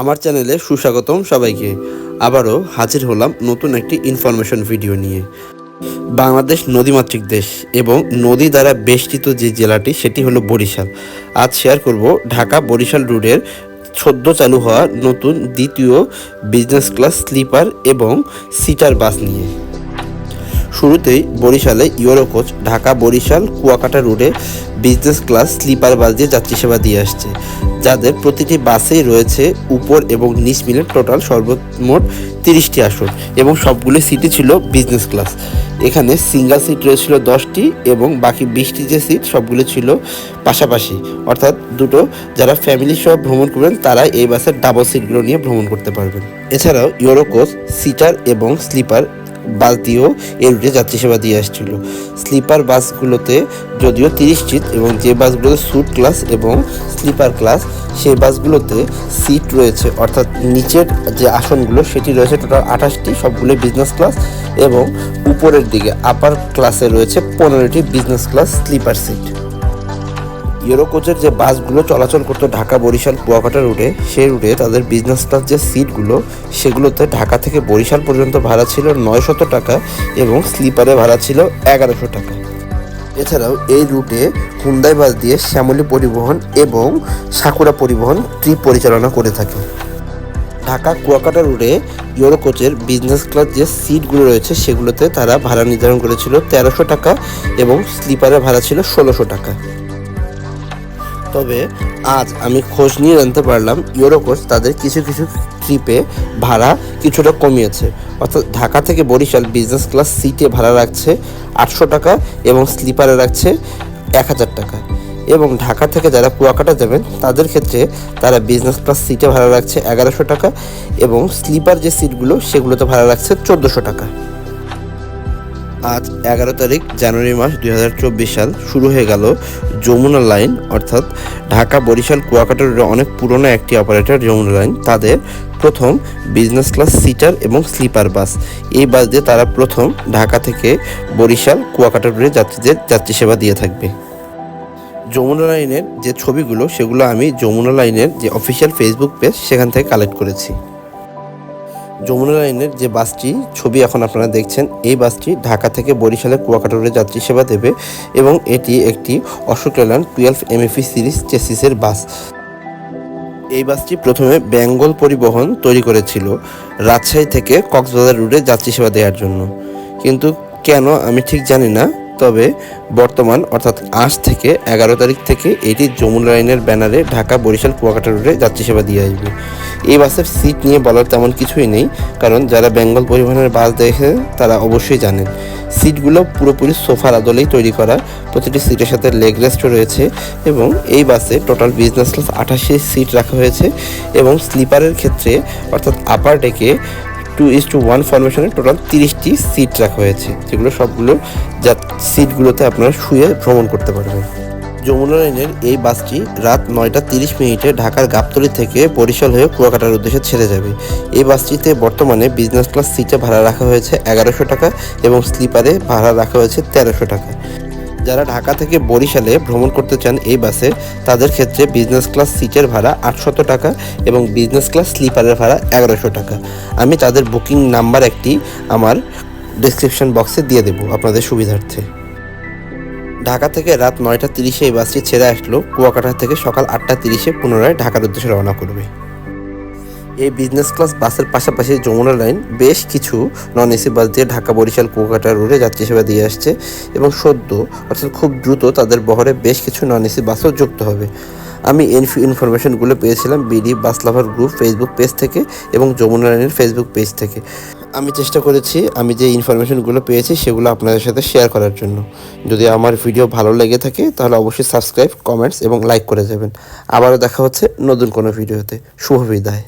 আমার চ্যানেলে সুস্বাগতম সবাইকে। আবারও হাজির হলাম নতুন একটি ইনফরমেশন ভিডিও নিয়ে। বাংলাদেশ নদীমাতৃক দেশ এবং নদী দ্বারা বেষ্টিত যে জেলাটি, সেটি হলো বরিশাল। আজ শেয়ার করব ঢাকা বরিশাল রুটের সদ্য চালু হওয়া নতুন দ্বিতীয় বিজনেস ক্লাস স্লিপার এবং সিটার বাস নিয়ে। শুরুতেই বরিশালে ইউরো কোচ ঢাকা, বরিশাল, কুয়াকাটা রুটে বিজনেস ক্লাস স্লিপার বাস দিয়ে যাত্রী সেবা দিয়ে আসছে, যাদের প্রতিটি বাসেই রয়েছে উপর এবং নিচ মিলে টোটাল সর্বমোট তিরিশটি আসন এবং সবগুলো সিটই ছিল বিজনেস ক্লাস। এখানে সিঙ্গেল সিট রয়েছিল দশটি এবং বাকি বিশটি যে সিট, সবগুলো ছিল পাশাপাশি। অর্থাৎ দুটো যারা ফ্যামিলি সহ ভ্রমণ করবেন তারা এই বাসের ডাবল সিটগুলো নিয়ে ভ্রমণ করতে পারবেন। এছাড়াও ইউরো কোচ সিটার এবং স্লিপার বাস দিয়েও এই রুটে যাত্রী সেবা দিয়ে আসছিল। স্লিপার বাসগুলোতে যদিও তিরিশ সিট এবং যে বাসগুলোতে স্যুট ক্লাস এবং স্লিপার ক্লাস সেই বাসগুলোতে সিট রয়েছে। অর্থাৎ নিচের যে আসনগুলো, সেটি রয়েছে টোটাল আঠাশটি, সবগুলো বিজনেস ক্লাস এবং উপরের দিকে আপার ক্লাসে রয়েছে পনেরোটি business class sleeper seat Euro কোচের যে বাসগুলো চলাচল করতো ঢাকা, বরিশাল, কুয়াকাটা রুটে সেই রুটে তাদের বিজনেস ক্লাস যে সিটগুলো সেগুলোতে ঢাকা থেকে বরিশাল পর্যন্ত ভাড়া ছিল নয়শত টাকা এবং স্লিপারে ভাড়া ছিল এগারোশো টাকা। এছাড়াও এই রুটে হুন্দাই বাস দিয়ে শ্যামলী পরিবহন এবং সাকুরা পরিবহন ট্রিপ পরিচালনা করে থাকে। ঢাকা, কুয়াকাটা রুটে ইউরো কোচের বিজনেস ক্লাস যে সিটগুলো রয়েছে, সেগুলোতে তারা ভাড়া নির্ধারণ করেছিল তেরোশো টাকা এবং স্লিপারে ভাড়া ছিল ষোলোশো টাকা। তবে আজ আমি খোঁজ নিয়ে জানতে পারলাম ইউরোকোচ তাদের কিছু কিছু ট্রিপে ভাড়া কিছুটা কমিয়েছে। অর্থাৎ ঢাকা থেকে বরিশাল বিজনেস ক্লাস সিটে ভাড়া রাখছে আটশো টাকা এবং স্লিপারে রাখছে এক হাজার টাকা। এবং ঢাকা থেকে যারা কুয়াকাটা যাবেন, তাদের ক্ষেত্রে তারা বিজনেস ক্লাস সিটে ভাড়া রাখছে এগারোশো টাকা এবং স্লিপার যে সিটগুলো সেগুলোতে ভাড়া রাখছে চোদ্দোশো টাকা। আজ এগারো তারিখ, জানুয়ারি মাস দুই হাজার চব্বিশ সাল শুরু হয়ে গেল যমুনা লাইন, অর্থাৎ ঢাকা, বরিশাল কুয়াকাটা রোডে অনেক পুরনো একটি অপারেটর যমুনা লাইন। তাদের প্রথম বিজনেস ক্লাস সিটার এবং স্লিপার বাস এই বাস দিয়ে তারা প্রথম ঢাকা থেকে বরিশাল, কুয়াকাটা রোডে যাত্রীদের যাত্রী সেবা দিয়ে থাকবে। যমুনা লাইনের যে ছবিগুলো, সেগুলো আমি যমুনা লাইনের যে অফিসিয়াল ফেসবুক পেজ সেখান থেকে কালেক্ট করেছি। যমুনা লাইনের যে বাসটি, ছবি এখন আপনারা দেখছেন, এই বাসটি ঢাকা থেকে বরিশালের কুয়াকাটা রোডে যাত্রী সেবা দেবে এবং এটি একটি Ashok Leyland twelve MFE series চেসিসের bus. এই বাসটি প্রথমে বেঙ্গল পরিবহন তৈরি করেছিল রাজশাহী থেকে কক্সবাজার রুটে যাত্রী সেবা দেওয়ার জন্য। কিন্তু কেন আমি ঠিক জানি না। তবে বর্তমান, অর্থাৎ আজ থেকে এগারো তারিখ থেকে এটি যমুনা লাইনের ব্যানারে ঢাকা বরিশাল কুয়াকাটা রোডে যাত্রী সেবা দিয়ে আসবে। এই বাসের সিট নিয়ে বলার তেমন কিছুই নেই, কারণ যারা বেঙ্গল পরিবহনের বাস দেখে তারা অবশ্যই জানেন। সিটগুলো পুরোপুরি সোফার আদলেই তৈরি করা, প্রতিটি সিটের সাথে লেগ রেস্টও রয়েছে এবং এই বাসে টোটাল বিজনেস ক্লাস আঠাশি সিট রাখা হয়েছে এবং স্লিপারের ক্ষেত্রে, অর্থাৎ আপার ডেকে টু ইস টু ওয়ান ফরমেশনে টোটাল তিরিশটি সিট রাখা হয়েছে, যেগুলো সবগুলো যা সিটগুলোতে আপনারা শুয়ে ভ্রমণ করতে পারবেন। যমুনা লাইনের এই বাসটি রাত নয়টা তিরিশ মিনিটে ঢাকার গাবতলী থেকে বরিশাল হয়ে কুয়াকাটার উদ্দেশ্যে ছেড়ে যাবে। এই বাসটিতে বর্তমানে বিজনেস ক্লাস সিটে ভাড়া রাখা হয়েছে এগারোশো টাকা এবং স্লিপারে ভাড়া রাখা হয়েছে তেরোশো টাকা। যারা ঢাকা থেকে বরিশালে ভ্রমণ করতে চান এই বাসে, তাদের ক্ষেত্রে বিজনেস ক্লাস সিটের ভাড়া আটশত টাকা এবং বিজনেস ক্লাস স্লিপারের ভাড়া এগারোশো টাকা। আমি তাদের বুকিং নাম্বার একটি আমার ডিসক্রিপশন বক্সে দিয়ে দেবো আপনাদের সুবিধার্থে। ঢাকা থেকে রাত নয়টা তিরিশে এই বাসটি ছেড়ে আসলো, কুয়াকাটা থেকে সকাল আটটা তিরিশে পুনরায় ঢাকার উদ্দেশ্যে রওনা করবে। এই বিজনেস ক্লাস বাসের পাশাপাশি যমুনা লাইন বেশ কিছু নন এসি বাস দিয়ে ঢাকা বরিশাল কুয়াকাটা রোডে যাত্রী সেবা দিয়ে আসছে এবং সদ্য, অর্থাৎ খুব দ্রুত তাদের বহরে বেশ কিছু নন এসি বাসও যুক্ত হবে। আমি ইনফরমেশনগুলো পেয়েছিলাম BD bus lover group Facebook page থেকে এবং যমুনা লাইনের ফেসবুক পেজ থেকে। আমি চেষ্টা করেছি, আমি যে ইনফরমেশনগুলো পেয়েছি সেগুলো আপনাদের সাথে শেয়ার করার জন্য। যদি আমার ভিডিও ভালো লেগে থাকে, তাহলে অবশ্যই সাবস্ক্রাইব কমেন্টস এবং লাইক করে যাবেন। আবারও দেখা হচ্ছে নতুন কোনো ভিডিওতে শুভ বিদায়।